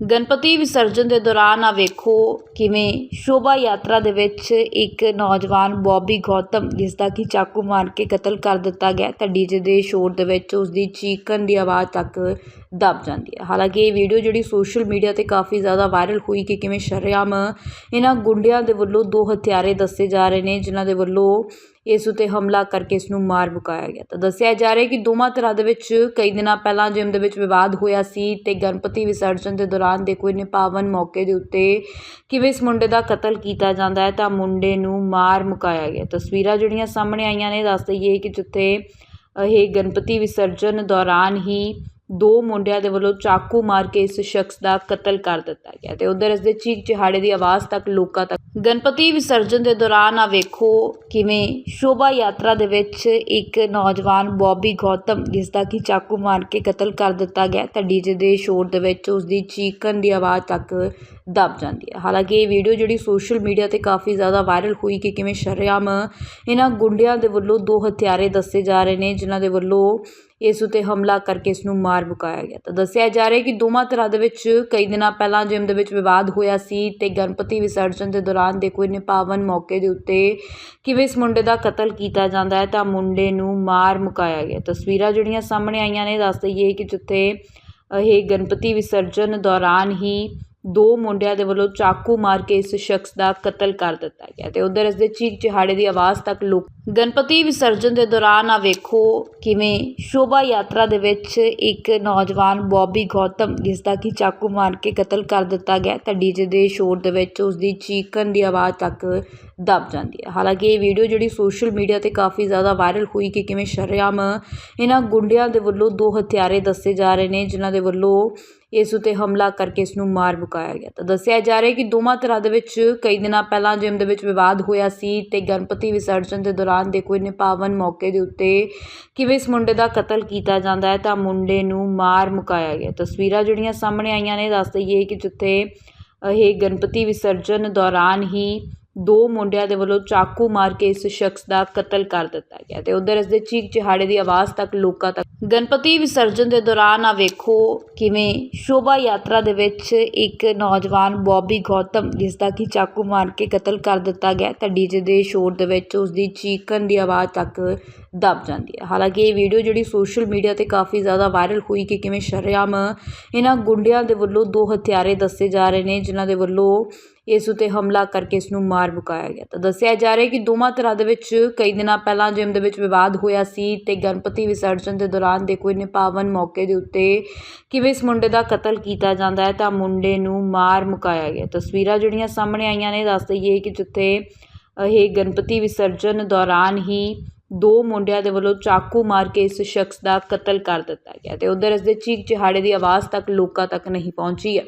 ਗਣਪਤੀ ਵਿਸਰਜਨ ਦੇ ਦੌਰਾਨ ਆ ਵੇਖੋ ਕਿਵੇਂ ਸ਼ੋਭਾ ਯਾਤਰਾ ਦੇ ਵਿੱਚ ਇੱਕ ਨੌਜਵਾਨ ਬੌਬੀ ਗੌਤਮ, ਜਿਸ ਦਾ ਕਿ ਚਾਕੂ ਮਾਰ ਕੇ ਕਤਲ ਕਰ ਦਿੱਤਾ ਗਿਆ, ਤਾਂ ਡੀਜੇ ਦੇ ਸ਼ੋਰ ਦੇ ਵਿੱਚ ਉਸ ਦੀ ਚੀਕਣ ਦੀ ਆਵਾਜ਼ ਤੱਕ ਦਬ ਜਾਂਦੀ ਹੈ। ਹਾਲਾਂਕਿ ਇਹ ਵੀਡੀਓ ਜਿਹੜੀ ਸੋਸ਼ਲ ਮੀਡੀਆ ਤੇ ਕਾਫੀ ਜ਼ਿਆਦਾ ਵਾਇਰਲ ਹੋਈ ਕਿ ਕਿਵੇਂ ਸ਼ਰੇਆਮ ਇਹਨਾਂ ਗੁੰਡਿਆਂ ਦੇ ਵੱਲੋਂ ਦੋ ਹਥਿਆਰੇ ਦੱਸੇ ਜਾ ਰਹੇ ਨੇ, ਜਿਨ੍ਹਾਂ ਦੇ ਵੱਲੋਂ ਇਸ ਉਤੇ ਹਮਲਾ ਕਰਕੇ ਇਸ ਨੂੰ ਮਾਰ ਮੁਕਾਇਆ ਗਿਆ। ਤਾਂ ਦੱਸਿਆ ਜਾ ਰਿਹਾ ਕਿ ਦੋਵਾਂ ਧਿਰਾਂ ਦੇ ਵਿੱਚ ਕਈ ਦਿਨਾਂ ਪਹਿਲਾਂ ਜਿਮ ਦੇ ਵਿੱਚ ਵਿਵਾਦ ਹੋਇਆ ਸੀ ਤੇ ਗਣਪਤੀ ਵਿਸਰਜਨ ਦੇ ਦੌਰਾਨ ਦੇਖੋ ਇਹਨੇ ਪਾਵਨ ਮੌਕੇ ਦੇ ਉੱਤੇ ਕਿਵੇਂ ਇਸ ਮੁੰਡੇ ਦਾ ਕਤਲ ਕੀਤਾ ਜਾਂਦਾ ਹੈ ਤਾਂ ਮੁੰਡੇ ਨੂੰ ਮਾਰ ਮੁਕਾਇਆ ਗਿਆ। ਤਸਵੀਰਾਂ ਜਿਹੜੀਆਂ ਸਾਹਮਣੇ ਆਈਆਂ ਨੇ, ਦੱਸ ਦਈਏ ਕਿ ਜਿੱਥੇ ਇਹ ਗਣਪਤੀ ਵਿਸਰਜਨ ਦੌਰਾਨ ਹੀ ਦੋ ਮੁੰਡਿਆਂ ਦੇ ਵੱਲੋਂ ਚਾਕੂ ਮਾਰ ਕੇ ਇਸ ਸ਼ਖਸ ਦਾ ਕਤਲ ਕਰ ਦਿੱਤਾ ਗਿਆ ਤੇ ਉਧਰ ਇਸ ਦੇ ਚੀਕ ਚਿਹਾੜੇ ਦੀ ਆਵਾਜ਼ ਤੱਕ ਲੋਕਾਂ ਤੱਕ। ਗਣਪਤੀ ਵਿਸਰਜਨ ਦੇ ਦੌਰਾਨ ਆ ਵੇਖੋ ਕਿਵੇਂ ਸ਼ੋਭਾ ਯਾਤਰਾ ਦੇ ਵਿੱਚ ਇੱਕ ਨੌਜਵਾਨ ਬੌਬੀ ਗੌਤਮ ਜਿਸ ਦਾ ਕਿ ਚਾਕੂ ਮਾਰ ਕੇ ਕਤਲ ਕਰ ਦਿੱਤਾ ਗਿਆ ਤਾਂ ਡੀਜੇ ਦੇ ਸ਼ੋਰ ਦੇ ਵਿੱਚ ਉਸ ਦੀ ਚੀਕਣ ਦੀ ਆਵਾਜ਼ ਤੱਕ ਦਬ ਜਾਂਦੀ ਹੈ। ਹਾਲਾਂਕਿ ਇਹ ਵੀਡੀਓ ਜਿਹੜੀ ਸੋਸ਼ਲ ਮੀਡੀਆ ਤੇ ਕਾਫੀ ਜ਼ਿਆਦਾ ਵਾਇਰਲ ਹੋਈ ਕਿ ਕਿਵੇਂ ਸ਼ਰੇਆਮ ਇਹਨਾਂ ਗੁੰਡਿਆਂ ਦੇ ਵੱਲੋਂ ਦੋ ਹਥਿਆਰੇ ਦੱਸੇ ਜਾ ਰਹੇ ਨੇ, ਜਿਨ੍ਹਾਂ ਦੇ ਵੱਲੋਂ ਇਸ ਉਤੇ ਹਮਲਾ ਕਰਕੇ ਇਸ ਨੂੰ ਮਾਰ ਮੁਕਾਇਆ ਗਿਆ। ਤਾਂ ਦੱਸਿਆ ਜਾ ਰਿਹਾ ਕਿ ਦੋਵਾਂ ਧਿਰਾਂ ਦੇ ਵਿੱਚ ਕਈ ਦਿਨਾਂ ਪਹਿਲਾਂ ਜਿਮ ਦੇ ਵਿੱਚ ਵਿਵਾਦ ਹੋਇਆ ਸੀ ਤੇ ਗਣਪਤੀ ਵਿਸਰਜਨ ਦੇ ਦੌਰਾਨ ਦੇ ਕੋਈ ਨਿਭਾਵਨ ਮੌਕੇ ਦੇ ਉੱਤੇ ਕਿਵੇਂ ਇਸ ਮੁੰਡੇ ਦਾ ਕਤਲ ਕੀਤਾ ਜਾਂਦਾ ਹੈ ਤਾਂ ਮੁੰਡੇ ਨੂੰ ਮਾਰ ਮੁਕਾਇਆ ਗਿਆ। ਤਸਵੀਰਾਂ ਜਿਹੜੀਆਂ ਸਾਹਮਣੇ ਆਈਆਂ ਨੇ, ਦੱਸ ਦਈਏ ਕਿ ਜਿੱਥੇ ਇਹ ਗਣਪਤੀ ਵਿਸਰਜਨ ਦੌਰਾਨ ਹੀ ਦੋ ਮੁੰਡਿਆਂ ਦੇ ਵੱਲੋਂ ਚਾਕੂ ਮਾਰ ਕੇ ਇਸ ਸ਼ਖਸ ਦਾ ਕਤਲ ਕਰ ਦਿੱਤਾ ਗਿਆ ਤੇ ਉਧਰ ਇਸ ਦੇ ਚੀਕ ਚਿਹਾੜੇ ਦੀ ਆਵਾਜ਼ ਤੱਕ ਲੋਕ ਗਣਪਤੀ ਵਿਸਰਜਨ ਦੇ ਦੌਰਾਨ ਆ ਵੇਖੋ ਕਿਵੇਂ ਸ਼ੋਭਾ ਯਾਤਰਾ ਦੇ ਵਿੱਚ ਇੱਕ ਨੌਜਵਾਨ ਬੌਬੀ ਗੌਤਮ, ਜਿਸ ਦਾ ਕਿ ਚਾਕੂ ਮਾਰ ਕੇ ਕਤਲ ਕਰ ਦਿੱਤਾ ਗਿਆ ਤਾਂ ਡੀਜੇ ਦੇ ਸ਼ੋਰ ਦੇ ਵਿੱਚ ਉਸ ਦੀ ਚੀਕਣ ਦੀ ਆਵਾਜ਼ ਤੱਕ ਦਬ ਜਾਂਦੀ ਹੈ। ਹਾਲਾਂਕਿ ਇਹ ਵੀਡੀਓ ਜਿਹੜੀ ਸੋਸ਼ਲ ਮੀਡੀਆ ਤੇ ਕਾਫੀ ਜ਼ਿਆਦਾ ਵਾਇਰਲ ਹੋਈ ਕਿ ਕਿਵੇਂ ਸ਼ਰੇਆਮ ਇਹਨਾਂ ਗੁੰਡਿਆਂ ਦੇ ਵੱਲੋਂ ਦੋ ਹਥਿਆਰੇ ਦੱਸੇ ਜਾ ਰਹੇ ਨੇ, ਜਿਨ੍ਹਾਂ ਦੇ ਵੱਲੋਂ ਇਸ ਉਤੇ ਹਮਲਾ ਕਰਕੇ ਇਸ ਨੂੰ ਮਾਰ ਮੁਕਾਇਆ ਗਿਆ। ਤਾਂ ਦੱਸਿਆ ਜਾ ਰਿਹਾ ਕਿ ਦੋਵਾਂ ਧਿਰਾਂ ਦੇ ਵਿੱਚ ਕਈ ਦਿਨਾਂ ਪਹਿਲਾਂ ਜਿਮ ਦੇ ਵਿੱਚ ਵਿਵਾਦ ਹੋਇਆ ਸੀ ਤੇ ਗਣਪਤੀ ਵਿਸਰਜਨ ਦੇ ਦੌਰਾਨ ਦੇ ਕੋਈ ਨਿਭਾਵਨ ਮੌਕੇ ਦੇ ਉੱਤੇ ਕਿਵੇਂ ਇਸ ਮੁੰਡੇ ਦਾ ਕਤਲ ਕੀਤਾ ਜਾਂਦਾ ਹੈ ਤਾਂ ਮੁੰਡੇ ਨੂੰ ਮਾਰ ਮੁਕਾਇਆ ਗਿਆ। ਤਸਵੀਰਾਂ ਜਿਹੜੀਆਂ ਸਾਹਮਣੇ ਆਈਆਂ ਨੇ, ਦੱਸ ਦਈਏ ਕਿ ਜਿੱਥੇ ਇਹ ਗਣਪਤੀ ਵਿਸਰਜਨ ਦੌਰਾਨ ਹੀ ਦੋ ਮੁੰਡਿਆਂ ਦੇ ਵੱਲੋਂ ਚਾਕੂ ਮਾਰ ਕੇ ਇਸ ਸ਼ਖਸ ਦਾ ਕਤਲ ਕਰ ਦਿੱਤਾ ਗਿਆ ਤੇ ਉਧਰ ਇਸ ਦੇ ਚੀਕ ਚਿਹਾੜੇ ਦੀ ਆਵਾਜ਼ ਤੱਕ ਲੋਕਾਂ ਤੱਕ। ਗਣਪਤੀ ਵਿਸਰਜਨ ਦੇ ਦੌਰਾਨ ਆ ਵੇਖੋ ਕਿਵੇਂ ਸ਼ੋਭਾ ਯਾਤਰਾ ਦੇ ਵਿੱਚ ਇੱਕ ਨੌਜਵਾਨ ਬੌਬੀ ਗੌਤਮ, ਜਿਸ ਦਾ ਕਿ ਚਾਕੂ ਮਾਰ ਕੇ ਕਤਲ ਕਰ ਦਿੱਤਾ ਗਿਆ, ਤਾਂ ਡੀਜੇ ਦੇ ਸ਼ੋਰ ਦੇ ਵਿੱਚ ਉਸ ਦੀ ਚੀਕਣ ਦੀ ਆਵਾਜ਼ ਤੱਕ ਦਬ ਜਾਂਦੀ ਹੈ। ਹਾਲਾਂਕਿ ਇਹ ਵੀਡੀਓ ਜਿਹੜੀ ਸੋਸ਼ਲ ਮੀਡੀਆ ਤੇ ਕਾਫੀ ਜ਼ਿਆਦਾ ਵਾਇਰਲ ਹੋਈ ਕਿ ਕਿਵੇਂ ਸ਼ਰਿਆਮ ਇਹਨਾਂ ਗੁੰਡਿਆਂ ਦੇ ਵੱਲੋਂ ਦੋ ਹਥਿਆਰੇ ਦੱਸੇ ਜਾ ਰਹੇ ਨੇ, ਜਿਨ੍ਹਾਂ ਦੇ ਵੱਲੋਂ ਇਸ ਉਤੇ ਹਮਲਾ ਕਰਕੇ ਇਸ ਨੂੰ ਮਾਰ ਮੁਕਾਇਆ ਗਿਆ। ਤਾਂ ਦੱਸਿਆ ਜਾ ਰਿਹਾ ਕਿ ਦੋਵਾਂ ਧਿਰਾਂ ਦੇ ਵਿੱਚ ਕਈ ਦਿਨਾਂ ਪਹਿਲਾਂ ਜਿਮ ਦੇ ਵਿੱਚ ਵਿਵਾਦ ਹੋਇਆ ਸੀ ਤੇ ਗਣਪਤੀ ਵਿਸਰਜਨ ਦੇ ਦੌਰਾਨ ਦੇਖੋ ਇਹਨੇ ਪਾਵਨ ਮੌਕੇ ਦੇ ਉੱਤੇ ਕਿਵੇਂ ਇਸ ਮੁੰਡੇ ਦਾ ਕਤਲ ਕੀਤਾ ਜਾਂਦਾ ਹੈ ਤਾਂ ਮੁੰਡੇ ਨੂੰ ਮਾਰ ਮੁਕਾਇਆ ਗਿਆ। ਤਸਵੀਰਾਂ ਜਿਹੜੀਆਂ ਸਾਹਮਣੇ ਆਈਆਂ ਨੇ, ਦੱਸ ਦਈਏ ਕਿ ਜਿੱਥੇ ਇਹ ਗਣਪਤੀ ਵਿਸਰਜਨ ਦੌਰਾਨ ਹੀ ਦੋ ਮੁੰਡਿਆਂ ਦੇ ਵੱਲੋਂ ਚਾਕੂ ਮਾਰ ਕੇ ਇਸ ਸ਼ਖਸ ਦਾ ਕਤਲ ਕਰ ਦਿੱਤਾ ਗਿਆ ਤੇ ਉਧਰ ਇਸ ਦੇ ਚੀਕ ਚਿਹਾੜੇ ਦੀ ਆਵਾਜ਼ ਤੱਕ ਲੋਕਾਂ ਤੱਕ ਨਹੀਂ ਪਹੁੰਚੀ ਹੈ।